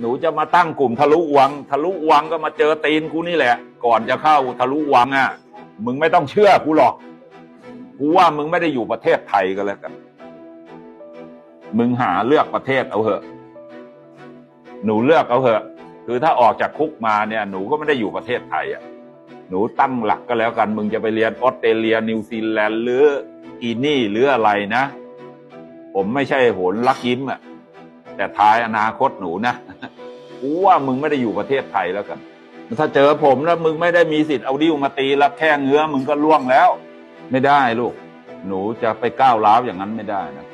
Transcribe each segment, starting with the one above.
หนูจะมาตั้งกลุ่มทะลุวัง ทะลุวังก็มาเจอตีนกูนี่แหละ ก่อนจะเข้าทะลุวังอะ มึงไม่ต้องเชื่อกูหรอก กูว่ามึงไม่ได้อยู่ประเทศไทยก็แล้วกัน มึงหาเลือกประเทศเอาเหอะ หนูเลือกเอาเหอะ คือถ้าออกจากคุกมาเนี่ย หนูก็ไม่ได้อยู่ประเทศไทยอะ หนูตั้งหลักก็แล้วกัน มึงจะไปเรียนออสเตรเลีย นิวซีแลนด์หรืออีนี่หรืออะไรนะ ผมไม่ใช่โหนลักยิ้มอะ แต่ท้ายอนาคตหนูนะ กูว่ามึงไม่ได้อยู่ประเทศไทยแล้วกัน ถ้าเจอผมแล้วมึงไม่ได้มีสิทธิ์เอาดิ้วมาตีแล้วแค่เงื้อมึงก็ล่วงแล้ว ไม่ได้ลูก หนูจะไปก้าวร้าวอย่างนั้นไม่ได้นะ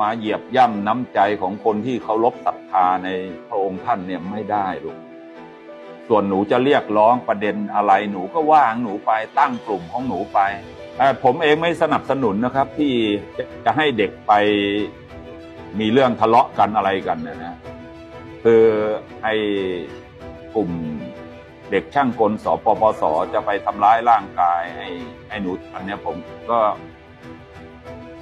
มาเหยียบย่ำน้ำใจของคนที่เคารพศรัทธาในพระองค์ท่านเนี่ยไม่ได้ลูกส่วนหนูจะเรียกร้องประเด็นอะไรหนูก็ว่างหนูไปตั้งกลุ่มของหนูไปเอ่ผมเองไม่สนับสนุนนะครับที่จะให้เด็กไปมีเรื่องทะเลาะกันอะไรกันเนยนะ คือให้กลุ่มเด็กช่างกลสปปสจะไปทำร้ายร่างกายให้ให้หนูอันเนี้ยผมก็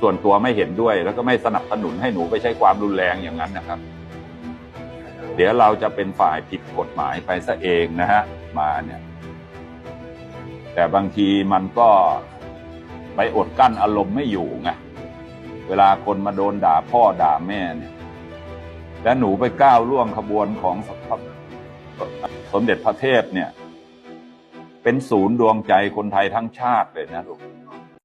ส่วนตัวไม่เห็นด้วย แล้วก็ไม่สนับสนุนให้หนูไปใช้ความรุนแรงอย่างนั้นนะครับ เดี๋ยวเราจะเป็นฝ่ายผิดกฎหมายไปซะเองนะฮะมาเนี่ย แต่บางทีมันก็ไปอดกั้นอารมณ์ไม่อยู่ไงเวลาคนมาโดนด่าพ่อด่าแม่เนี่ย และหนูไปก้าวล่วงขบวนของสมเด็จพระเทพเนี่ย เป็นศูนย์ดวงใจคนไทยทั้งชาติเลยนะลูก